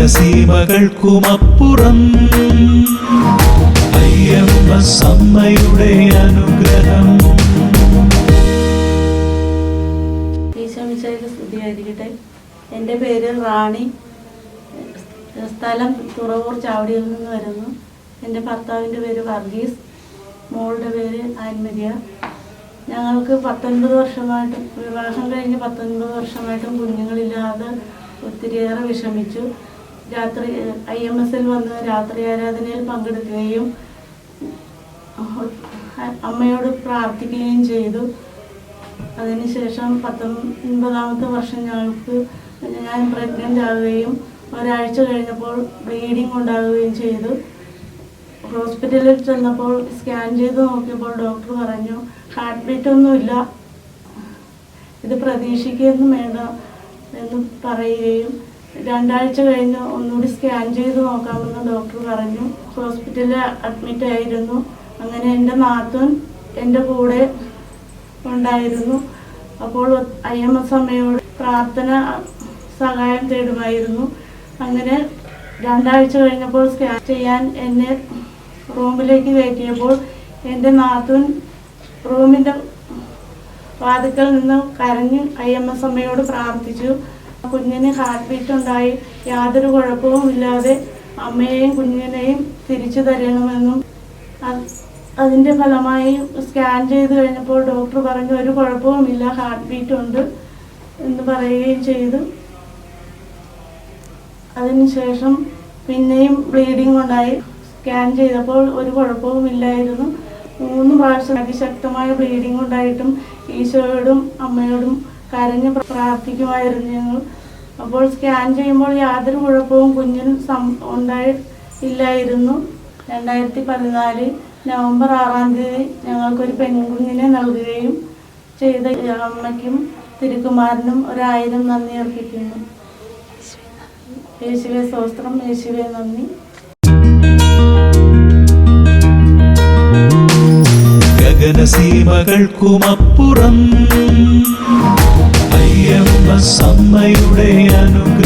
ഗഗനസീമകൾക്കുമപ്പുറം അയ്യമ്മ അനുഗ്രഹം. എന്റെ പേര് റാണി. സ്ഥലം തുറവൂർ ചാവടിയിൽ നിന്ന് വരുന്നു. എന്റെ ഭർത്താവിന്റെ പേര് വർഗീസ്. മോളുടെ പേര് ആൻമരിയ. ഞങ്ങൾക്ക് പത്തൊൻപത് വർഷമായിട്ടും വിവാഹം കഴിഞ്ഞ് പത്തൊൻപത് വർഷമായിട്ടും കുഞ്ഞുങ്ങളില്ലാതെ ഒത്തിരിയേറെ വിഷമിച്ചു. രാത്രി ഐ എം എസിൽ വന്ന് രാത്രി ആരാധനയിൽ പങ്കെടുക്കുകയും അമ്മയോട് പ്രാർത്ഥിക്കുകയും ചെയ്തു. അതിനുശേഷം പത്തൊൻപതാമത്തെ വർഷം ഞങ്ങൾക്ക് ഞാൻ പ്രഗ്നന്റ് ആവുകയും ഒരാഴ്ച കഴിഞ്ഞപ്പോൾ ബ്ലീഡിങ് ഉണ്ടാകുകയും ചെയ്തു. ഹോസ്പിറ്റലിൽ ചെന്നപ്പോൾ സ്കാൻ ചെയ്ത് നോക്കിയപ്പോൾ ഡോക്ടർ പറഞ്ഞു ഹാർട്ട് ബീറ്റ് ഒന്നുമില്ല ഇത് പ്രതീക്ഷിക്കുകയൊന്നും വേണ്ട എന്ന് പറയുകയും രണ്ടാഴ്ച കഴിഞ്ഞ് ഒന്നുകൂടി സ്കാൻ ചെയ്ത് നോക്കാമെന്ന് ഡോക്ടർ പറഞ്ഞു. ഹോസ്പിറ്റലിൽ അഡ്മിറ്റ് ആയിരുന്നു. അങ്ങനെ എന്റെ നാത്തൂൻ എന്റെ കൂടെ ഉണ്ടായിരുന്നു. അപ്പോൾ എസ് അമ്മയോട് പ്രാർത്ഥന സഹായം തേടുമായിരുന്നു. അങ്ങനെ രണ്ടാഴ്ച കഴിഞ്ഞപ്പോൾ സ്കാൻ ചെയ്യാൻ എന്നെ റൂമിലേക്ക് കയറ്റിയപ്പോൾ എന്റെ നാത്തൂൻ റൂമിന്റെ വാതിക്കൽ നിന്ന് കരഞ്ഞ് എസ് അമ്മയോട് പ്രാർത്ഥിച്ചു. കുഞ്ഞിന് ഹാർട്ട് ബീറ്റ് ഉണ്ടായി യാതൊരു കുഴപ്പവും ഇല്ലാതെ അമ്മയെയും കുഞ്ഞിനെയും തിരിച്ചു തരണമെന്നും അതിന്റെ ഫലമായി സ്കാൻ ചെയ്ത് കഴിഞ്ഞപ്പോൾ ഡോക്ടർ പറഞ്ഞു ഒരു കുഴപ്പവുമില്ല ഹാർട്ട് ബീറ്റ് ഉണ്ട് എന്ന് പറയുകയും ചെയ്തു. അതിനുശേഷം പിന്നെയും ബ്ലീഡിംഗ് ഉണ്ടായി. സ്കാൻ ചെയ്തപ്പോൾ ഒരു കുഴപ്പവും ഇല്ലായിരുന്നു. മൂന്ന് പ്രാവശ്യം അതിശക്തമായ ബ്ലീഡിംഗ് ഉണ്ടായിട്ടും ഈശോയോടും അമ്മയോടും കരഞ്ഞ് പ്രാർത്ഥിക്കുമായിരുന്നു ഞങ്ങൾ. അപ്പോൾ സ്കാൻ ചെയ്യുമ്പോൾ യാതൊരു കുഴപ്പവും കുഞ്ഞിന് ഉണ്ടായി ഇല്ലായിരുന്നു. രണ്ടായിരത്തി പതിനാല് നവംബർ ആറാം തീയതി ഞങ്ങൾക്കൊരു പെൺകുഞ്ഞിനെ നൽകുകയും ചെയ്ത അമ്മയ്ക്കും തിരുക്കുമാരനും ഒരായിരം നന്ദി അർപ്പിക്കുന്നു. യേശുവെ സ്വസ്ത്രം യേശുവെ നന്ദി. ഗഗനസീമകൾക്കുമപ്പുറം അമ്മയുടെ അനുഗ്രഹം.